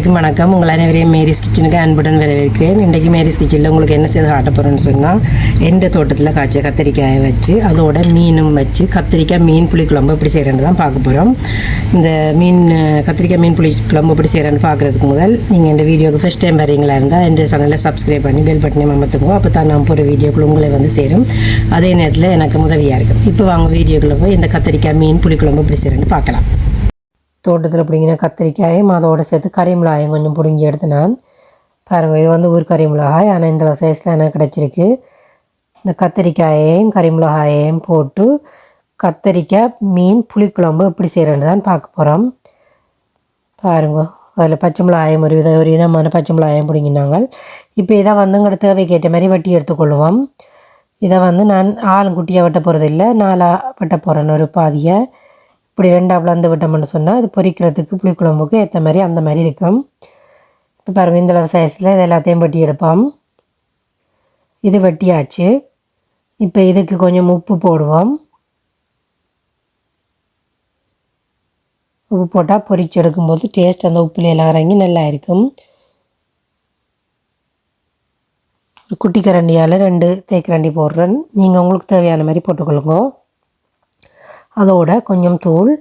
அனைவருக்கும் வணக்கம். உங்கள் அனைவரையும் மேரிஸ் கிச்சனுக்கு அன்புடன் வரவேற்கிறேன். இன்றைக்கு மேரிஸ் கிச்சனில் உங்களுக்கு என்ன செய்து காட்ட சொன்னால் எந்த தோட்டத்தில் காய்ச்ச கத்திரிக்காயை வச்சு அதோட மீனும் வச்சு கத்திரிக்காய் மீன் புளி குழம்பு எப்படி செய்கிறேன்னு தான் பார்க்க போகிறோம் இந்த மீன் கத்திரிக்காய் மீன் புளி குழம்பு எப்படி செய்கிறேன்னு பார்க்குறதுக்கு முதல் நீங்கள் இந்த வீடியோக்கு ஃபஸ்ட் டைம் வரீங்களா இருந்தால் இந்த சேனலை சப்ஸ்கிரைப் பண்ணி பெல் பட்டனை அமர்த்துங்க அப்போ தான் நான் போகிற வீடியோக்குள்ள உங்களை வந்து சேரும். அதே நேரத்தில் எனக்கு உதவியாக இருக்கும். இப்போ வாங்க வீடியோக்குள்ளே போய் இந்த கத்திரிக்காய் மீன் புளி குழம்பு எப்படி செய்கிறேன்னு பார்க்கலாம். தோட்டத்தில் பிடிங்கின கத்திரிக்காயும் அதோட சேர்த்து கறிமிளகாயும் கொஞ்சம் பிடுங்கி எடுத்து நான் பாருங்கள் இது வந்து ஊர் கறிமிளகாய் ஆனால் இந்த சைஸில் எனக்கு கிடச்சிருக்கு? இந்த கத்திரிக்காயையும் கறிமிளகாயையும் போட்டு கத்திரிக்காய் மீன் புளிக்குழம்பு எப்படி செய்கிறேன்னு தான் பார்க்க போகிறோம் பாருங்க அதில் பச்சை மிளகாயம் ஒரு வித ஒரு விதமான பச்சை மிளகாயம் பிடிங்கினாங்க. இப்போ இதை வந்து உங்களோட தேவைக்கு ஏற்ற மாதிரி வெட்டி எடுத்துக்கொள்வோம் இதை வந்து நான் ஆளும் குட்டியாக வெட்ட போகிறது இல்லை நாலாக வெட்ட போகிறேன்னு ஒரு பாதியை. இப்படி ரெண்டாக பிளந்து விட்டோம்னு சொன்னால் இது பொரிக்கிறதுக்கு புளிக்குழம்புக்கு ஏற்ற மாதிரி அந்த மாதிரி இருக்கும். இப்போ பாருங்கள் இந்த அளவு சைஸில் இது எல்லாத்தையும் வெட்டி எடுப்போம். இது வெட்டியாச்சு. இப்போ இதுக்கு கொஞ்சம் உப்பு போடுவோம். உப்பு போட்டால் பொரிச்சு எடுக்கும்போது டேஸ்ட் அந்த உப்புல எல்லாம் இறங்கி நல்லா இருக்கும். குட்டி கரண்டியால் ரெண்டு தேக்கரண்டி போடுறேன். நீங்கள் உங்களுக்கு தேவையான மாதிரி போட்டுக்கொள்ளுங்க. அதோட கொஞ்சம் தூள்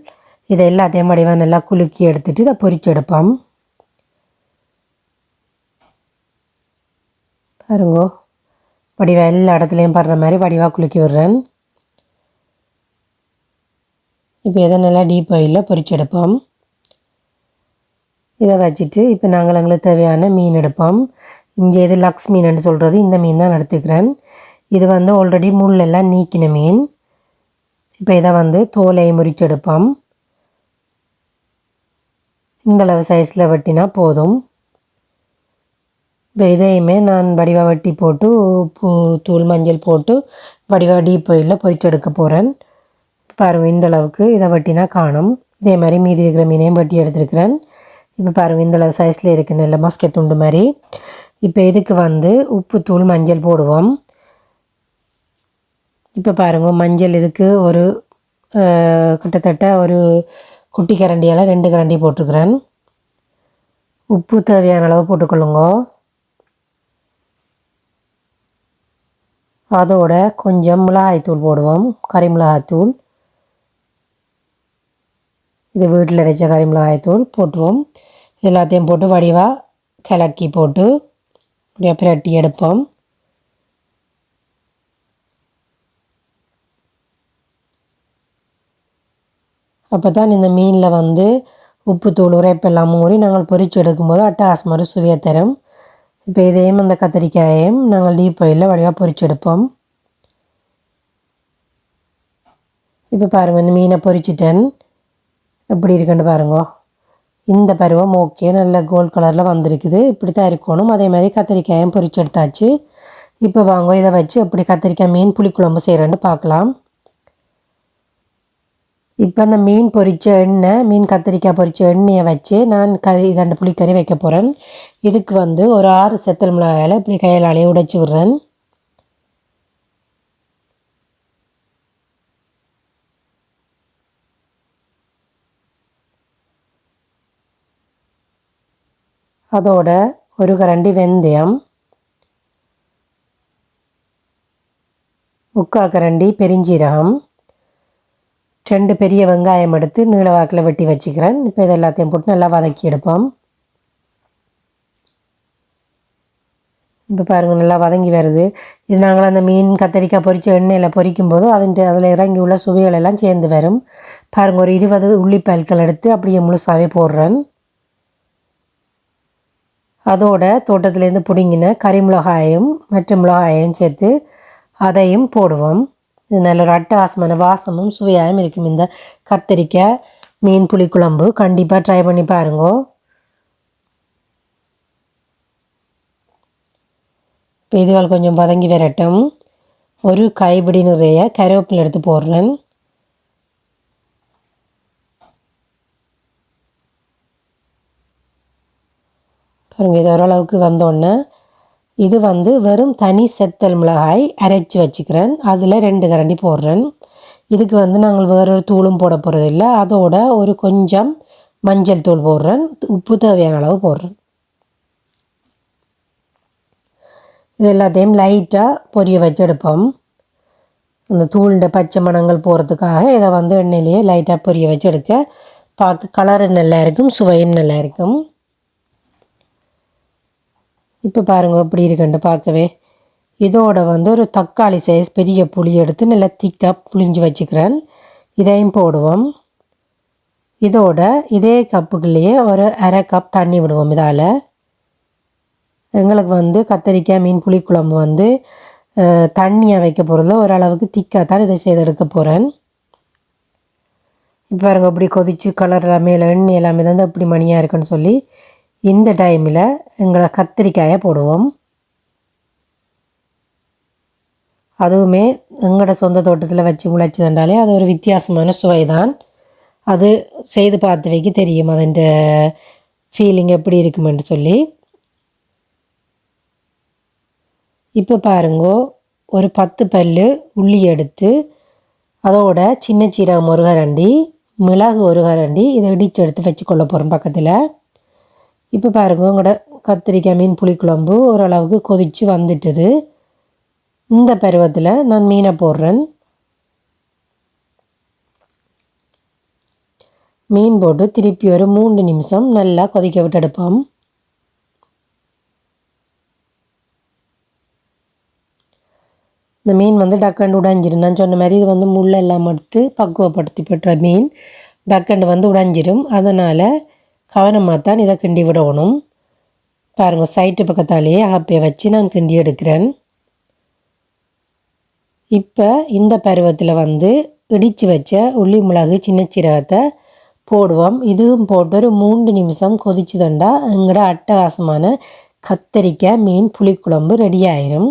இதை எல்லாத்தையும் வடிவாக நல்லா குலுக்கி எடுத்துட்டு இதை பொறிச்சு எடுப்போம். பாருங்கோ வடிவா எல்லா இடத்துலையும் படுற மாதிரி வடிவாக குலுக்கி விடுறேன். இப்போ எதை நல்லா டீப் ஆயிலில் பொறிச்சு எடுப்போம். இதை வச்சுட்டு இப்போ நாங்கள் எங்களுக்கு தேவையான மீன் எடுப்போம். இங்கே இது லக்ஸ் மீன் சொல்கிறது இந்த மீன் தான் எடுத்துக்கிறேன். இது வந்து ஆல்ரெடி முள்ளெல்லாம் நீக்கின மீன். இப்போ இதை வந்து தோலை முறிச்செடுப்போம். இந்தளவு சைஸில் வெட்டினா போதும். இப்போ இதையுமே நான் வடிவா வெட்டி போட்டு உப்பு தூள் மஞ்சள் போட்டு வடிவா டீப் ஒயிலில் பொறிச்செடுக்க போகிறேன் பாருங்கள் இந்த அளவுக்கு இதை வெட்டினா காணும். இதே மாதிரி மீதி இருக்கிற மீனையும் வெட்டி எடுத்துருக்கிறேன். இப்போ பாருங்கள் இந்த அளவு சைஸில் இருக்குது நல்ல மஸ்கே துண்டு மாதிரி. இப்போ இதுக்கு வந்து உப்பு தூள் மஞ்சள் போடுவோம். இப்போ பாருங்கள் மஞ்சள் இதுக்கு ஒரு கிட்டத்தட்ட ஒரு குட்டி கரண்டியால் ரெண்டு கரண்டி போட்டுக்கிறேன். உப்பு தேவையான அளவு போட்டுக்கொள்ளுங்க. அதோட கொஞ்சம் மிளகாய்த்தூள் போடுவோம் கறி மிளகாய்த்தூள். இது வீட்டில் அரைச்ச கறி மிளகாய்த்தூள் போட்டுவோம் எல்லாத்தையும் போட்டு வடிவாக கிளக்கி போட்டு அப்படியே பிரட்டி எடுப்போம். அப்போ தான் இந்த மீனில் வந்து உப்பு தூள் உரைப்பெல்லாம் ஊறி நாங்கள் பொறிச்சு எடுக்கும்போது அட்டகாசமாக சுவையை தரும். இப்போ இதையும் அந்த கத்திரிக்காயையும் நாங்கள் டீப் ஆயிலில் வடிவாக பொறிச்சு எடுப்போம். இப்போ பாருங்கள் இந்த மீனை பொறிச்சிட்டேன். எப்படி இருக்குன்னு பாருங்க. இந்த பருவம் ஓகே நல்ல கோல்ட் கலரில் வந்திருக்குது. இப்படி தான் இருக்கணும். அதே மாதிரி கத்திரிக்காயும் பொறிச்சு எடுத்தாச்சு. இப்போ வாங்க இதை வச்சு எப்படி கத்திரிக்காய் மீன் புளிக்குழம்பு செய்கிறேன்னு பார்க்கலாம். இப்போ அந்த மீன் பொரித்த எண்ணெய் மீன் கத்திரிக்காய் பொரித்த எண்ணெயை வச்சு நான் கறி ரெண்டு புளிக்கறி வைக்க போகிறேன் இதுக்கு வந்து ஒரு ஆறு செத்தல் மிளகாயில் இப்படி கையாலேயே உடைச்சி விடுறேன். அதோட ஒரு கரண்டி வெந்தயம் முக்கா கரண்டி பெருஞ்சீரகம் ரெண்டு பெரிய வெங்காயம் எடுத்து நீள வாக்கில் வெட்டி வச்சுக்கிறேன். இப்போ இது எல்லாத்தையும் போட்டு நல்லா வதக்கி எடுப்போம். இப்போ பாருங்கள் நல்லா வதங்கி வருது. இது நாங்கள் அந்த மீன் கத்தரிக்காய் பொறிச்ச எண்ணெயில் பொரிக்கும் போது அதன் அதில் இறங்கி உள்ள சுவைகள் எல்லாம் சேர்ந்து வரும். பாருங்கள் ஒரு இருபது உள்ளிப்பயல்கள் எடுத்து அப்படியே முழுசாகவே போடுறேன். அதோட தோட்டத்துலேருந்து பிடுங்கின கறி மிளகாயும் மற்ற மிளகாயும் சேர்த்து அதையும் போடுவோம். இது நல்ல ஒரு அட்டகாசமான வாசமும் சுவையாகவும் இருக்கும் இந்த கத்திரிக்காய் மீன் புளிக்குழம்பு கண்டிப்பாக ட்ரை பண்ணி பாருங்கோ. இப்போ இதுகள் கொஞ்சம் வதங்கி வரட்டும். ஒரு கைப்பிடி நிறைய கருவேப்பிலை எடுத்து போடுறேன். பாருங்கள் இது ஓரளவுக்கு வந்தோடனே இது வந்து வெறும் தனி செத்தல் மிளகாய் அரைச்சி வச்சுக்கிறேன். அதில் ரெண்டு கரண்டி போடுறேன். இதுக்கு வந்து நாங்கள் வேறொரு தூளும் போட போகிறதில்ல அதோட ஒரு கொஞ்சம் மஞ்சள் தூள் போடுறேன். உப்பு தேவையான அளவு போடுறேன். இது எல்லாத்தையும் லைட்டாக பொரிய வச்சு எடுப்போம். அந்த தூளுண்ட பச்சை மணங்கள் போகிறதுக்காக இதை வந்து எண்ணெயிலேயே லைட்டாக பொரிய வச்சு எடுக்க. பார்க்க கலரு நல்லா இருக்கும் சுவையும் நல்லா இருக்கும். இப்போ பாருங்க எப்படி இருக்குன்ட்டு பார்க்கவே. இதோட வந்து ஒரு தக்காளி சைஸ் பெரிய புளி எடுத்து நல்லா திக்காக புளிஞ்சு வச்சுக்கிறேன். இதையும் போடுவோம். இதோட இதே கப்புக்குள்ளேயே ஒரு அரை கப் தண்ணி விடுவோம் இதால். எங்களுக்கு வந்து கத்தரிக்காய் மீன் புளிக்குழம்பு வந்து தண்ணியாக வைக்க போகிறதுல ஓரளவுக்கு திக்காக தான் இதை செய்து எடுக்க போகிறேன் இப்போ பாருங்க இப்படி கொதிச்சு கலர் எல்லாமே எண்ணெய் எல்லாமே தான் இப்படி மணியாக இருக்குன்னு சொல்லி இந்த டைமில் எங்களை கத்திரிக்காயை போடுவோம். அதுவுமே எங்களோட சொந்த தோட்டத்தில் வச்சு முளைச்சதுண்டாலே அது ஒரு வித்தியாசமான சுவை தான் அது செய்து பார்த்து வைக்க தெரியும் அதன் ஃபீலிங் எப்படி இருக்குமென்று சொல்லி. இப்போ பாருங்கோ ஒரு பத்து பல் உள்ளி எடுத்து அதோட சின்ன சீரகம் ஒரு கரண்டி மிளகு ஒரு கரண்டி இதை இடித்து எடுத்து வச்சுக்கொள்ள போகிறோம் பக்கத்தில். இப்போ பாருங்க உங்களோட கத்திரிக்காய் மீன் புளிக்குழம்பு ஓரளவுக்கு கொதித்து வந்துட்டுது. இந்த பருவத்தில் நான் மீனை போடுறேன். மீன் போட்டு திருப்பி ஒரு மூன்று நிமிஷம் நல்லா கொதிக்க விட்டு எடுப்போம். இந்த மீன் வந்து டக்கண்டு உடைஞ்சிரும். நான் சொன்ன மாதிரி இது வந்து முள்ளெல்லாம் எடுத்து பக்குவப்படுத்தி பெற்ற மீன். டக்கண்டு வந்து உடைஞ்சிடும் அதனால் கவனமாக தான் இதை கிண்டி விடணும். பாருங்கள் சைட்டு பக்கத்தாலேயே ஆப்பையை வச்சு நான் கிண்டி எடுக்கிறேன். இப்போ இந்த பருவத்தில் வந்து இடித்து வச்ச உள்ளி மிளகு சின்ன சீரகத்தை போடுவோம். இதுவும் போட்டு ஒரு மூன்று நிமிஷம் கொதிச்சு தண்டா எங்களோட அட்டகாசமான கத்தரிக்காய் மீன் புளிக்குழம்பு ரெடி ஆயிரும்.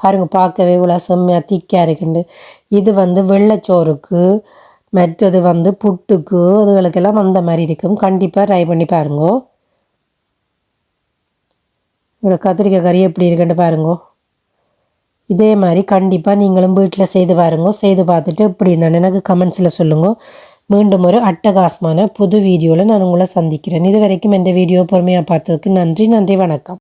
பாருங்கள் பார்க்கவே இவ்வளோ செம்மையாக திக்காக இருக்குண்டு. இது வந்து வெள்ளைச்சோறுக்கு மற்றது வந்து புட்டுக்கு அதுகளுக்கெல்லாம் வந்த மாதிரி இருக்கும். கண்டிப்பாக ட்ரை பண்ணி பாருங்கோ. இவ்வளோ கத்திரிக்காய் கறி எப்படி இருக்குன்னு பாருங்கோ. இதே மாதிரி கண்டிப்பாக நீங்களும் வீட்டில் செய்து பாருங்க. செய்து பார்த்துட்டு இப்படி இருந்தாலும் எனக்கு கமெண்ட்ஸில் சொல்லுங்க. மீண்டும் ஒரு அட்டகாசமான புது வீடியோவில் நான் உங்களை சந்திக்கிறேன். இது வரைக்கும் இந்த வீடியோ பொறுமையாக பார்த்ததுக்கு நன்றி நன்றி வணக்கம்.